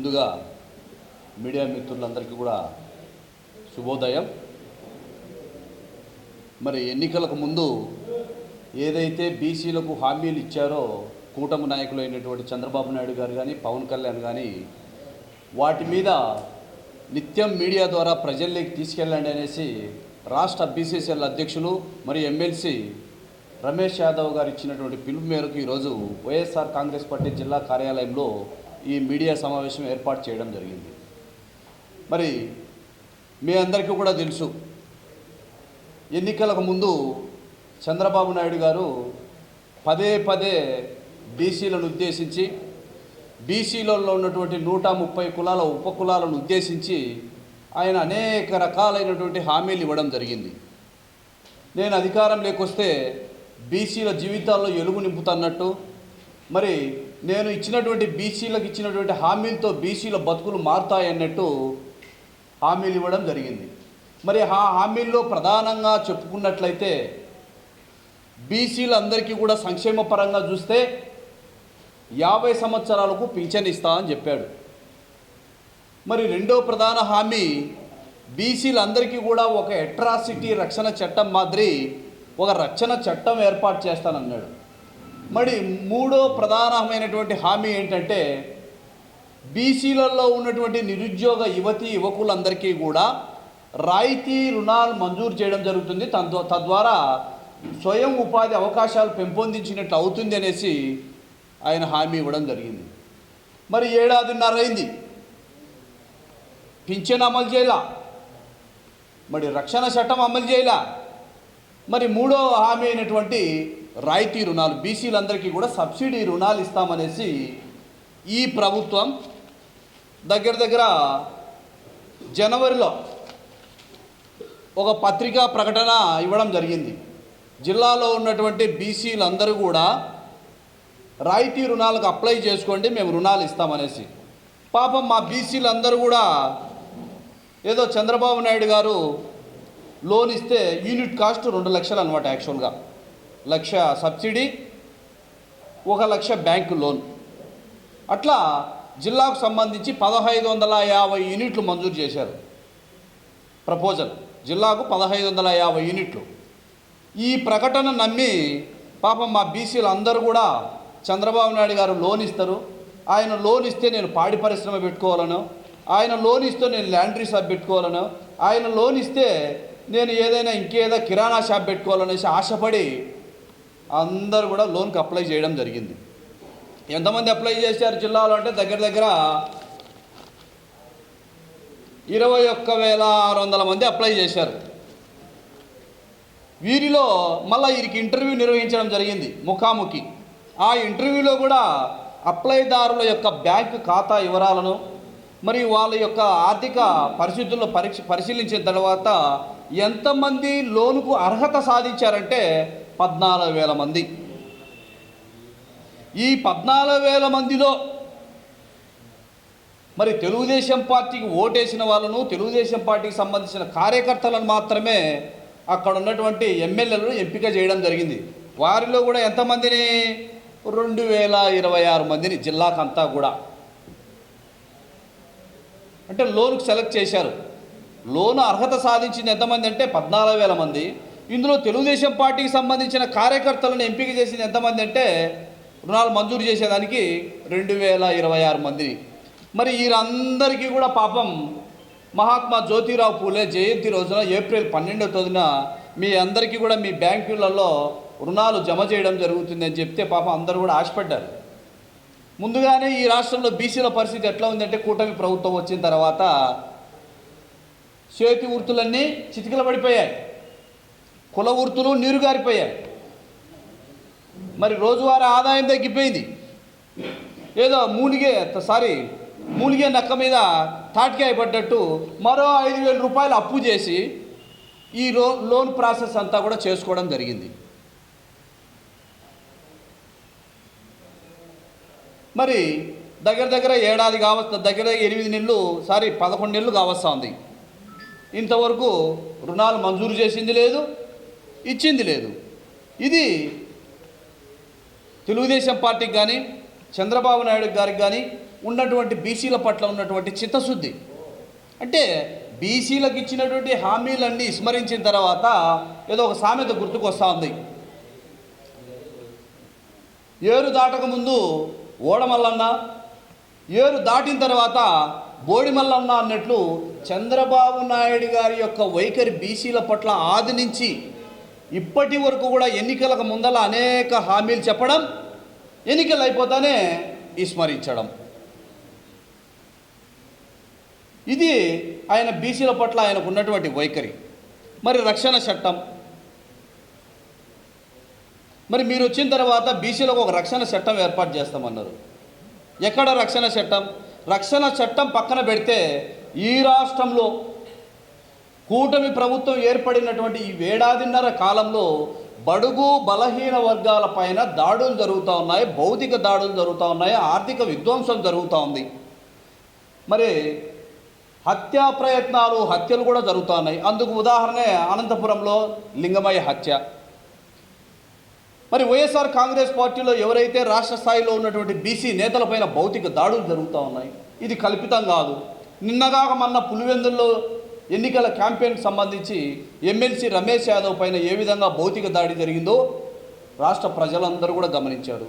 ముందుగా మీడియా మిత్రులందరికీ కూడా శుభోదయం. మరి ఎన్నికలకు ముందు ఏదైతే బీసీలకు హామీలు ఇచ్చారో కూటమి నాయకులు అయినటువంటి చంద్రబాబు నాయుడు గారు కానీ పవన్ కళ్యాణ్ కానీ వాటి మీద నిత్యం మీడియా ద్వారా ప్రజల్లోకి తీసుకెళ్ళండి అనేసి రాష్ట్ర బీసీసీఎల్ అధ్యక్షులు మరియు ఎమ్మెల్సీ రమేష్ యాదవ్ గారు ఇచ్చినటువంటి పిలుపు మేరకు ఈరోజు వైఎస్ఆర్ కాంగ్రెస్ పార్టీ జిల్లా కార్యాలయంలో ఈ మీడియా సమావేశం ఏర్పాటు చేయడం జరిగింది. మరి మీ అందరికీ కూడా తెలుసు ఎన్నికలకు ముందు చంద్రబాబు నాయుడు గారు పదే పదే బీసీలను ఉద్దేశించి బీసీలలో ఉన్నటువంటి నూట ముప్పై కులాల ఉపకులాలను ఉద్దేశించి ఆయన అనేక రకాలైనటువంటి హామీలు ఇవ్వడం జరిగింది. నేను అధికారం లేకొస్తే బీసీల జీవితాల్లో ఎలుగు నింపుతున్నట్టు మరి నేను ఇచ్చినటువంటి బీసీలకు ఇచ్చినటువంటి హామీలతో బీసీల బతుకులు మారుతాయన్నట్టు హామీలు ఇవ్వడం జరిగింది. మరి ఆ హామీల్లో ప్రధానంగా చెప్పుకున్నట్లయితే బీసీలందరికీ కూడా సంక్షేమ పరంగా చూస్తే యాభై సంవత్సరాలకు పింఛన్ ఇస్తా అని చెప్పాడు. మరి రెండో ప్రధాన హామీ బీసీలందరికీ కూడా ఒక అట్రాసిటీ రక్షణ చట్టం మాదిరి ఒక రక్షణ చట్టం ఏర్పాటు చేస్తానన్నాడు. మరి మూడో ప్రధానమైనటువంటి హామీ ఏంటంటే బీసీలలో ఉన్నటువంటి నిరుద్యోగ యువతి యువకులందరికీ కూడా రాయితీ రుణాలు మంజూరు చేయడం జరుగుతుంది. తద్వారా స్వయం ఉపాధి అవకాశాలు పెంపొందించినట్లు అవుతుంది అనేసి ఆయన హామీ ఇవ్వడం జరిగింది. మరి ఏడాదిన్నర అయింది. పింఛన్ అమలు చేయలా. మరి రక్షణ చట్టం అమలు చేయలా. మరి మూడో హామీ అయినటువంటి రాయితీ రుణాలు బీసీలందరికీ కూడా సబ్సిడీ రుణాలు ఇస్తామనేసి ఈ ప్రభుత్వం దగ్గర దగ్గర జనవరిలో ఒక పత్రికా ప్రకటన ఇవ్వడం జరిగింది. జిల్లాలో ఉన్నటువంటి బీసీలందరూ కూడా రాయితీ రుణాలకు అప్లై చేసుకోండి మేము రుణాలు ఇస్తామనేసి. పాపం మా బీసీలందరూ కూడా ఏదో చంద్రబాబు నాయుడు గారు లోన్ ఇస్తే యూనిట్ కాస్ట్ రెండు లక్షలు అనమాట యాక్చువల్గా. లక్ష సబ్సిడీ ఒక లక్ష బ్యాంకు లోన్. అట్లా జిల్లాకు సంబంధించి పదహైదు వందల యాభై యూనిట్లు మంజూరు చేశారు. ప్రపోజల్. జిల్లాకు పదహైదు వందల యాభై యూనిట్లు. ఈ ప్రకటన నమ్మి పాపం మా బీసీలు అందరూ కూడా చంద్రబాబు నాయుడు గారు లోన్ ఇస్తారు. ఆయన లోన్ ఇస్తే నేను పాడి పరిశ్రమ పెట్టుకోవాలను. ఆయన లోన్ ఇస్తే నేను ల్యాండ్రీ షాప్ పెట్టుకోవాలను. ఆయన లోన్ ఇస్తే నేను ఏదైనా ఇంకేదో కిరాణా షాప్ పెట్టుకోవాలనేసి ఆశపడి అందరూ కూడా లోన్కి అప్లై చేయడం జరిగింది. ఎంతమంది అప్లై చేశారు జిల్లాలో అంటే దగ్గర దగ్గర ఇరవై ఒక్క వేల ఆరు వందల మంది అప్లై చేశారు. వీరిలో మళ్ళీ వీరికి ఇంటర్వ్యూ నిర్వహించడం జరిగింది ముఖాముఖి. ఆ ఇంటర్వ్యూలో కూడా అప్లైదారుల యొక్క బ్యాంకు ఖాతా వివరాలను మరియు వాళ్ళ యొక్క ఆర్థిక పరిస్థితుల్లో పరీక్ష పరిశీలించిన తర్వాత ఎంతమంది లోనుకు అర్హత సాధించారంటే పద్నాలుగు వేల మంది. ఈ పద్నాలుగు వేల మందిలో మరి తెలుగుదేశం పార్టీకి ఓటేసిన వాళ్ళను తెలుగుదేశం పార్టీకి సంబంధించిన కార్యకర్తలను మాత్రమే అక్కడ ఉన్నటువంటి ఎమ్మెల్యేలను ఎంపిక చేయడం జరిగింది. వారిలో కూడా ఎంతమందిని? రెండు వేల ఇరవై ఆరు మందిని జిల్లాకంతా కూడా. అంటే లోన్కు సెలెక్ట్ చేశారు. లోన్ అర్హత సాధించింది ఎంతమంది అంటే పద్నాలుగు వేల మంది. ఇందులో తెలుగుదేశం పార్టీకి సంబంధించిన కార్యకర్తలను ఎంపిక చేసింది ఎంతమంది అంటే రుణాలు మంజూరు చేసేదానికి రెండు వేల ఇరవై ఆరు మంది. మరి వీరందరికీ కూడా పాపం మహాత్మా జ్యోతిరావు పూలే జయంతి రోజున ఏప్రిల్ పన్నెండవ తేదీన మీ అందరికీ కూడా మీ బ్యాంకులలో రుణాలు జమ చేయడం జరుగుతుందని చెప్తే పాపం అందరూ కూడా ఆశపడ్డారు. ముందుగానే ఈ రాష్ట్రంలో బీసీల పరిస్థితి ఎట్లా ఉందంటే కూటమి ప్రభుత్వం వచ్చిన తర్వాత చేతి వృత్తులన్నీ చితికిల పడిపోయాయి కుల వృత్తులు నీరుగారిపోయాయి. మరి రోజువారీ ఆదాయం తగ్గిపోయింది. ఏదో మూలిగే సారీ మూలిగే నక్క మీద తాటికాయ పడ్డట్టు మరో ఐదు వేల రూపాయలు అప్పు చేసి ఈ లో లోన్ ప్రాసెస్ అంతా కూడా చేసుకోవడం జరిగింది. మరి దగ్గర దగ్గర ఏడాది కావస్తా దగ్గర దగ్గర ఎనిమిది నెలలు సారీ పదకొండు నెలలు కావస్తా ఉంది. ఇంతవరకు రుణాలు మంజూరు చేసింది లేదు. ఇచ్చింది లేదు. ఇది తెలుగుదేశం పార్టీకి కానీ చంద్రబాబు నాయుడు గారికి కానీ ఉన్నటువంటి బీసీల పట్ల ఉన్నటువంటి చిత్తశుద్ధి. అంటే బీసీలకు ఇచ్చినటువంటి హామీలన్నీ స్మరించిన తర్వాత ఏదో ఒక సామెత గుర్తుకొస్తా ఉంది. ఏరు దాటక ముందు ఓడమల్లన్న ఏరు దాటిన తర్వాత బోడిమల్లన్న అన్నట్లు చంద్రబాబు నాయుడు గారి యొక్క వైఖరి బీసీల పట్ల ఆది నుంచి ఇప్పటి వరకు కూడా ఎన్నికలకు ముందల అనేక హామీలు చెప్పడం ఎన్నికలు అయిపోతానే విస్మరించడం ఇది ఆయన బీసీల పట్ల ఆయనకు ఉన్నటువంటి వైఖరి. మరి రక్షణ చట్టం. మరి మీరు వచ్చిన తర్వాత బీసీలకు ఒక రక్షణ చట్టం ఏర్పాటు చేస్తామన్నారు. ఎక్కడ రక్షణ చట్టం? రక్షణ చట్టం పక్కన పెడితే ఈ రాష్ట్రంలో కూటమి ప్రభుత్వం ఏర్పడినటువంటి ఈ వేడాదిన్నర కాలంలో బడుగు బలహీన వర్గాల పైన దాడులు జరుగుతూ ఉన్నాయి భౌతిక దాడులు జరుగుతూ ఉన్నాయి ఆర్థిక విధ్వంసం జరుగుతూ ఉంది. మరి హత్యా ప్రయత్నాలు హత్యలు కూడా జరుగుతూ ఉన్నాయి. అందుకు ఉదాహరణే అనంతపురంలో లింగమయ్య హత్య. మరి వైఎస్ఆర్ కాంగ్రెస్ పార్టీలో ఎవరైతే రాష్ట్ర స్థాయిలో ఉన్నటువంటి బీసీ నేతలపైన భౌతిక దాడులు జరుగుతూ ఉన్నాయి ఇది కల్పితం కాదు. నిన్నగాక మొన్న పులివెందుల్లో ఎన్నికల క్యాంపెయిన్కి సంబంధించి ఎమ్మెల్సీ రమేష్ యాదవ్ పైన ఏ విధంగా భౌతిక దాడి జరిగిందో రాష్ట్ర ప్రజలందరూ కూడా గమనించారు.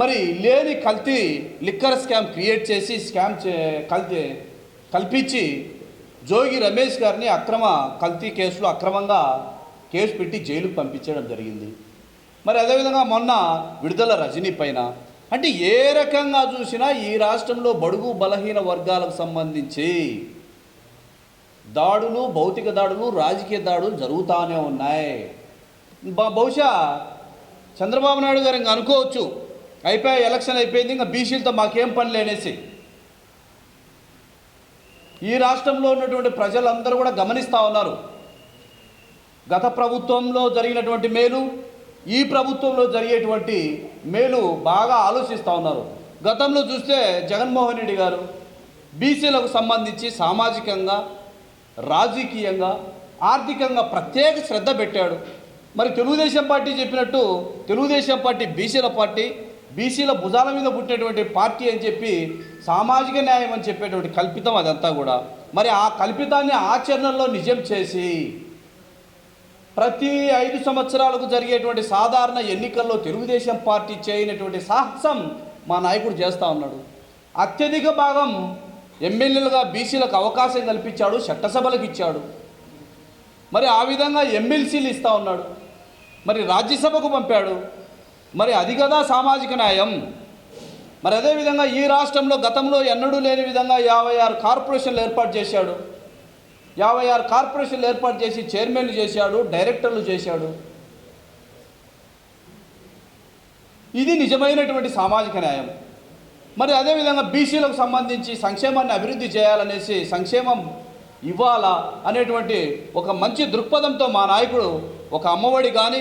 మరి లేని కల్తీ లిక్కర్ స్కామ్ క్రియేట్ చేసి స్కామ్ చే కల్తీ కల్పించి జోగి రమేష్ గారిని అక్రమ కల్తీ కేసులో అక్రమంగా కేసు పెట్టి జైలుకు పంపించడం జరిగింది. మరి అదేవిధంగా మొన్న విడుదల రజనీ పైన అంటే ఏ రకంగా చూసినా ఈ రాష్ట్రంలో బడుగు బలహీన వర్గాలకు సంబంధించి దాడులు భౌతిక దాడులు రాజకీయ దాడులు జరుగుతూనే ఉన్నాయి. బహుశా చంద్రబాబు నాయుడు గారు ఇంకా అనుకోవచ్చు అయిపోయి ఎలక్షన్ అయిపోయింది ఇంకా బీసీలతో మాకేం పని లేనేసి. ఈ రాష్ట్రంలో ఉన్నటువంటి ప్రజలందరూ కూడా గమనిస్తూ ఉన్నారు. గత ప్రభుత్వంలో జరిగినటువంటి మేలు ఈ ప్రభుత్వంలో జరిగేటువంటి మేలు బాగా ఆలోచిస్తూ ఉన్నారు. గతంలో చూస్తే జగన్మోహన్ రెడ్డి గారు బీసీలకు సంబంధించి సామాజికంగా రాజకీయంగా ఆర్థికంగా ప్రత్యేక శ్రద్ధ పెట్టాడు. మరి తెలుగుదేశం పార్టీ చెప్పినట్టు తెలుగుదేశం పార్టీ బీసీల పార్టీ బీసీల భుజాల మీద పుట్టినటువంటి పార్టీ అని చెప్పి సామాజిక న్యాయం అని చెప్పేటువంటి కల్పితం అదంతా కూడా. మరి ఆ కల్పితాన్ని ఆచరణలో నిజం చేసి ప్రతి ఐదు సంవత్సరాలకు జరిగేటువంటి సాధారణ ఎన్నికల్లో తెలుగుదేశం పార్టీ చేయనటువంటి సాహసం మా నాయకుడు చేస్తూ ఉన్నాడు. అత్యధిక భాగం ఎమ్మెల్యేలుగా బీసీలకు అవకాశం కల్పించాడు చట్టసభలకు ఇచ్చాడు. మరి ఆ విధంగా ఎమ్మెల్సీలు ఇస్తూ ఉన్నాడు. మరి రాజ్యసభకు పంపాడు. మరి అది కదా సామాజిక న్యాయం. మరి అదేవిధంగా ఈ రాష్ట్రంలో గతంలో ఎన్నడూ లేని విధంగా యాభై ఆరు కార్పొరేషన్లు ఏర్పాటు చేశాడు. యాభై ఆరు కార్పొరేషన్లు ఏర్పాటు చేసి చైర్మన్లు చేశాడు డైరెక్టర్లు చేశాడు. ఇది నిజమైనటువంటి సామాజిక న్యాయం. మరి అదేవిధంగా బీసీలకు సంబంధించి సంక్షేమాన్ని అభివృద్ధి చేయాలనేసి సంక్షేమం ఇవ్వాలా అనేటువంటి ఒక మంచి దృక్పథంతో మా నాయకుడు ఒక అమ్మఒడి కానీ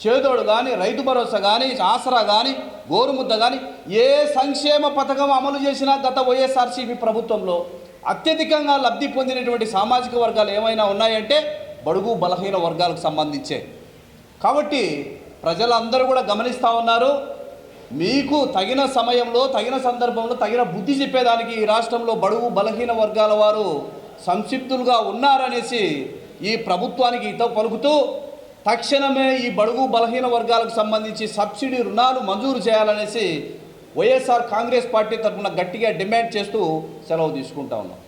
చేదోడు కానీ రైతు భరోసా కానీ ఆసరా కానీ గోరుముద్ద కానీ ఏ సంక్షేమ పథకం అమలు చేసినా గత వైఎస్ఆర్సీపీ ప్రభుత్వంలో అత్యధికంగా లబ్ధి పొందినటువంటి సామాజిక వర్గాలు ఏమైనా ఉన్నాయంటే బడుగు బలహీన వర్గాలకు సంబంధించే. కాబట్టి ప్రజలందరూ కూడా గమనిస్తూ ఉన్నారు. మీకు తగిన సమయంలో తగిన సందర్భంలో తగిన బుద్ధి చెప్పేదానికి ఈ రాష్ట్రంలో బడుగు బలహీన వర్గాల వారు సంక్షిప్తులుగా ఉన్నారనేసి ఈ ప్రభుత్వానికి ఇత పలుకుతూ తక్షణమే ఈ బడుగు బలహీన వర్గాలకు సంబంధించి సబ్సిడీ రుణాలు మంజూరు చేయాలనేసి వైఎస్ఆర్ కాంగ్రెస్ పార్టీ తరఫున గట్టిగా డిమాండ్ చేస్తూ సెలవు తీసుకుంటా ఉన్నాం.